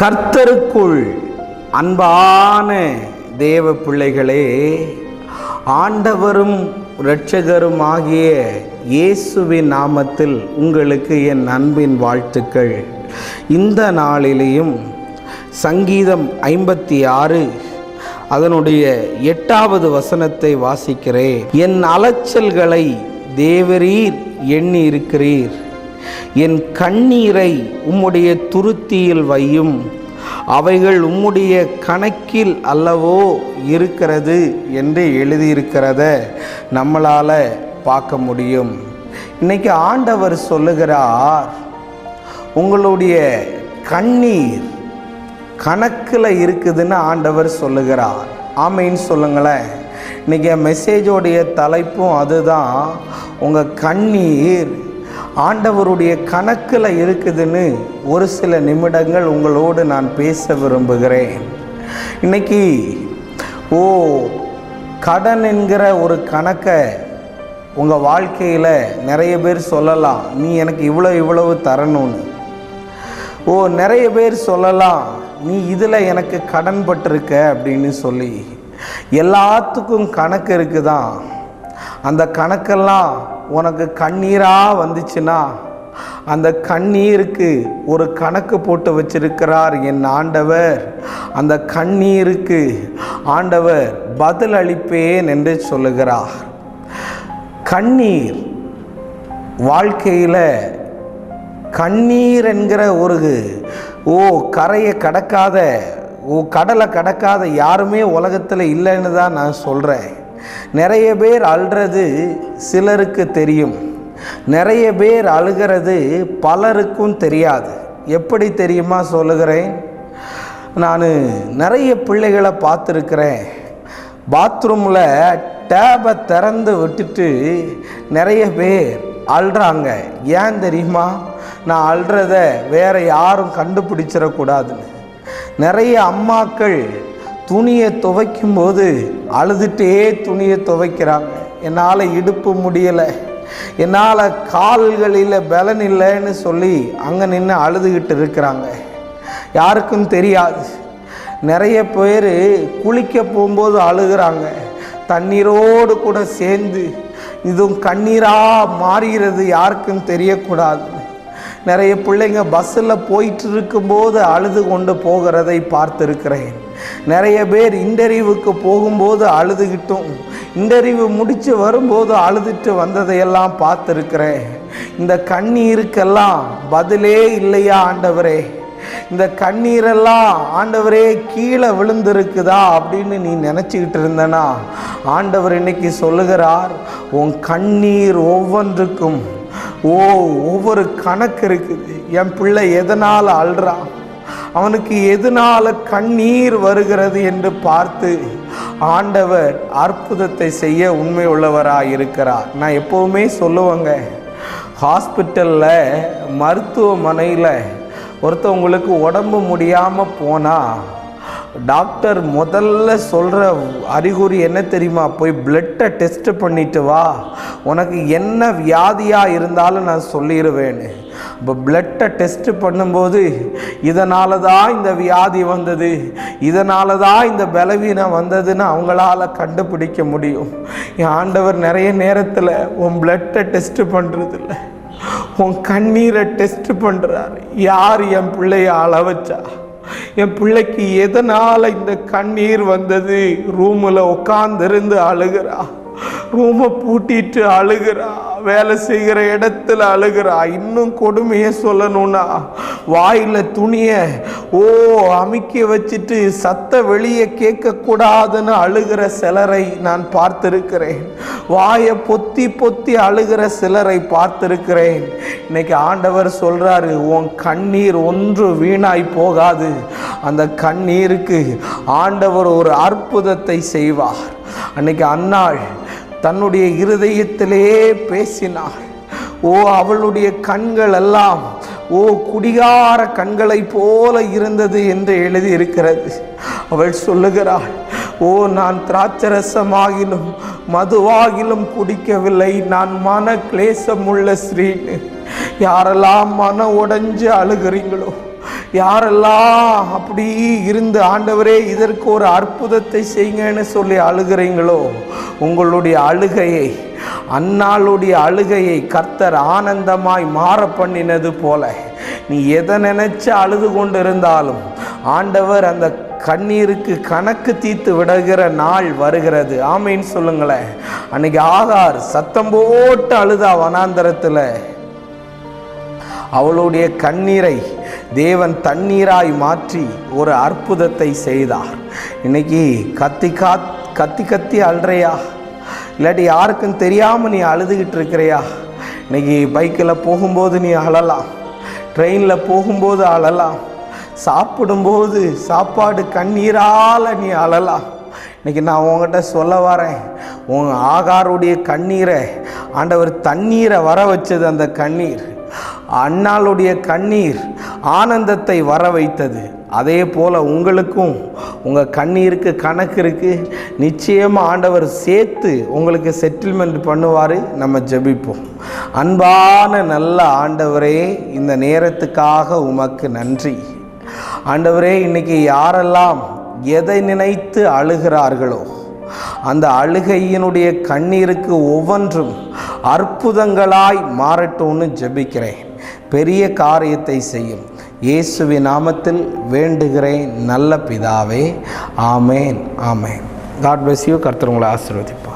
கர்த்தருக்குள் அன்பான தேவ பிள்ளைகளே ஆண்டவரும் இரட்சகரும் ஆகிய இயேசுவின் நாமத்தில் உங்களுக்கு என் அன்பின் வாழ்த்துக்கள். இந்த நாளிலேயும் சங்கீதம் ஐம்பத்தி ஆறு அதனுடைய எட்டாவது வசனத்தை வாசிக்கிறேன். என் அலைச்சல்களை தேவரீர் எண்ணி இருக்கிறீர் என் கண்ணீரை உம்முடைய துருத்தியில் வையும். அவைகள் உம்முடைய கணக்கில் அல்லவோ இருக்கிறது என்று எழுதியிருக்கிறத நம்மளால் பார்க்க முடியும். இன்றைக்கி ஆண்டவர் சொல்லுகிறார் உங்களுடைய கண்ணீர் கணக்கில் இருக்குதுன்னு ஆண்டவர் சொல்லுகிறார். ஆமைன்னு சொல்லுங்களேன். இன்றைக்கி மெசேஜோடைய தலைப்பும் அதுதான் உங்கள் கண்ணீர் ஆண்டவருடைய கணக்கில் இருக்குதுன்னு ஒரு சில நிமிடங்கள் உங்களோடு நான் பேச விரும்புகிறேன். இன்னைக்கு ஓ கடன் என்கிற ஒரு கணக்கை உங்கள் வாழ்க்கையில் நிறைய பேர் சொல்லலாம். நீ எனக்கு இவ்வளோ இவ்வளவு தரணும்னு. ஓ நிறைய பேர் சொல்லலாம் நீ இதில் எனக்கு கடன் பட்டிருக்க அப்படின்னு சொல்லி. எல்லாத்துக்கும் கணக்கு இருக்குதான். அந்த கணக்கெல்லாம் உனக்கு கண்ணீராக வந்துச்சுன்னா அந்த கண்ணீருக்கு ஒரு கணக்கு போட்டு வச்சிருக்கிறார் என் ஆண்டவர். அந்த கண்ணீருக்கு ஆண்டவர் பதில் அளிப்பேன் என்று சொல்லுகிறார். கண்ணீர் வாழ்க்கையில் கண்ணீர் என்கிற ஒரு ஓ கரையை கடக்காத ஓ கடலை கடக்காத யாருமே உலகத்தில் இல்லைன்னு தான் நான் சொல்கிறேன் நிறைய பேர் அழுறது சிலருக்கு தெரியும். நிறைய பேர் அழுகிறது பலருக்கும் தெரியாது. எப்படி தெரியுமா சொல்லுகிறேன்? நான் நிறைய பிள்ளைகளை பார்த்துருக்கிறேன். பாத்ரூமில் டேபை திறந்து விட்டுட்டு நிறைய பேர் அழுறாங்க ஏன் தெரியுமா? நான் அழுறத வேற யாரும் கண்டுபிடிச்சிடக்கூடாதுன்னு. நிறைய அம்மாக்கள் துணியை துவைக்கும் போது அழுதுகிட்டே துணியை துவைக்கிறாங்க என்னால் இடுப்பு முடியலை. என்னால் கால்களில் பலன் இல்லைன்னு சொல்லி அங்கே நின்று அழுதுகிட்டு இருக்கிறாங்க. யாருக்கும் தெரியாது. நிறைய பேர் குளிக்க போகும்போது அழுகிறாங்க. தண்ணீரோடு கூட சேர்ந்து இதுவும் கண்ணீராக மாறுகிறது யாருக்கும் தெரியக்கூடாது. நிறைய பிள்ளைங்க பஸ்ஸில் போயிட்டு இருக்கும்போது அழுது கொண்டு போகிறதை பார்த்துருக்கிறேன். நிறைய பேர் இன்டர்வியூவுக்கு போகும்போது அழுதுகிட்டும். இன்டர்வியூ முடித்து வரும்போது அழுதுட்டு வந்ததையெல்லாம் பார்த்துருக்கிறேன். இந்த கண்ணீருக்கெல்லாம் பதிலே இல்லையா ஆண்டவரே? இந்த கண்ணீரெல்லாம் ஆண்டவரே கீழே விழுந்திருக்குதா அப்படின்னு நீ நினச்சிக்கிட்டு இருந்தனா? ஆண்டவர் இன்னைக்கு சொல்லுகிறார் உன் கண்ணீர் ஒவ்வொன்றுக்கும் ஓ ஒவ்வொரு கணக்கு இருக்குது. என் பிள்ளை எதனால் அழுறான்? அவனுக்கு எதனால கண்ணீர் வருகிறது என்று பார்த்து ஆண்டவர் அற்புதத்தை செய்ய உண்மை உள்ளவராக இருக்கிறார் நான் எப்போவுமே சொல்லுவேங்க ஹாஸ்பிட்டலில் மருத்துவமனையில் ஒருத்தவங்களுக்கு உடம்பு முடியாமல் போனால் டாக்டர் முதல்ல சொல்கிற அறிகுறி என்ன தெரியுமா? போய் பிளட்டை டெஸ்ட் பண்ணிட்டு வா. உனக்கு என்ன வியாதியாக இருந்தாலும் நான் சொல்லிடுவேன்னு இப்போ பிளட்டை டெஸ்ட் பண்ணும்போது இதனால தான் இந்த வியாதி வந்தது இதனால தான் இந்த பலவீனம் வந்ததுன்னு அவங்களால கண்டுபிடிக்க முடியும். என் ஆண்டவர் நிறைய நேரத்தில் உன் பிளட்டை டெஸ்ட் பண்ணுறதில்ல உன் கண்ணீரை டெஸ்ட் பண்ணுறார் யார் என் பிள்ளைய அள வச்சா? என் பிள்ளைக்கு எதனால் இந்த கண்ணீர் வந்தது? ரூமில் உட்காந்துருந்து அழுகிறா? ரூமை பூட்டிட்டு அழுகிறா வேலை செய்கிற இடத்துல அழுகிறா. இன்னும் கொடுமையை சொல்லணும்னா வாயில் துணியை ஓ அமுக்கி வச்சுட்டு சத்த வெளியே கேட்கக்கூடாதுன்னு அழுகிற சிலரை நான் பார்த்திருக்கிறேன். வாயை பொத்தி பொத்தி அழுகிற சிலரை பார்த்திருக்கிறேன். இன்னைக்கு ஆண்டவர் சொல்றாரு உன் கண்ணீர் ஒன்று வீணாய் போகாது. அந்த கண்ணீருக்கு ஆண்டவர் ஒரு அற்புதத்தை செய்வார். அன்னைக்கு அன்னாள் தன்னுடைய இருதயத்திலே பேசினாள். ஓ அவளுடைய கண்கள் எல்லாம் ஓ குடிகார கண்களைப் போல இருந்தது என்று எழுதி இருக்கிறது அவள் சொல்லுகிறாள் ஓ நான் திராட்சரசமாகிலும் மதுவாகிலும் குடிக்கவில்லை. நான் மன கிளேசமுள்ள ஸ்ரீன்னு யாரெல்லாம் மன உடைஞ்சு அழுகிறீங்களோ யாரெல்லாம் அப்படி இருந்து ஆண்டவரே இதற்கு ஒரு அற்புதத்தை செய்யுங்கன்னு சொல்லி அழுகிறீங்களோ உங்களுடைய அழுகையை அன்னாளுடைய அழுகையை கர்த்தர் ஆனந்தமாய் மாற பண்ணினது போல நீ எதை நினைச்சு அழுது கொண்டு இருந்தாலும் ஆண்டவர் அந்த கண்ணீருக்கு கணக்கு தீர்த்து விடுகிற நாள் வருகிறது. ஆமைன்னு சொல்லுங்களேன். அன்னைக்கு ஆகார் சத்தம் போட்டு அழுதா வனாந்தரத்தில். அவளுடைய கண்ணீரை தேவன் தண்ணீராய் மாற்றி ஒரு அற்புதத்தை செய்தார். இன்னைக்கு கத்தி காத் கத்தி கத்தி அழுறையா இல்லாட்டி யாருக்கும் தெரியாமல் நீ அழுதுகிட்டு இருக்கிறியா? இன்னைக்கு பைக்கில் போகும்போது நீ அழலாம். ட்ரெயினில் போகும்போது அழலாம். சாப்பிடும்போது சாப்பாடு கண்ணீரால் நீ அழலாம். இன்னைக்கு நான் உங்ககிட்ட சொல்ல வரேன். உன் ஆகாருடைய கண்ணீரை ஆண்டவர் தண்ணீரை வர வச்சது அந்த கண்ணீர். அண்ணாளுடைய கண்ணீர் ஆனந்தத்தை வர வைத்தது அதே போல் உங்களுக்கும் உங்கள் கண்ணீருக்கு கணக்கு இருக்குது நிச்சயமாக ஆண்டவர் சேர்த்து உங்களுக்கு செட்டில்மெண்ட் பண்ணுவார். நம்ம ஜெபிப்போம். அன்பான நல்ல ஆண்டவரே இந்த நேரத்துக்காக உமக்கு நன்றி. ஆண்டவரே இன்னைக்கு யாரெல்லாம் எதை நினைத்து அழுகிறார்களோ அந்த அழுகையினுடைய கண்ணீருக்கு ஒவ்வொன்றும் அற்புதங்களாய் மாறட்டும்னு ஜெபிக்கிறேன். பெரிய காரியத்தை செய்யும். இயேசுவி நாமத்தில் வேண்டுகிறேன் நல்ல பிதாவே. ஆமேன் ஆமேன். காட் பிளஸ் யூ கர்த்தர் உங்களை ஆசீர்வதிப்பார்.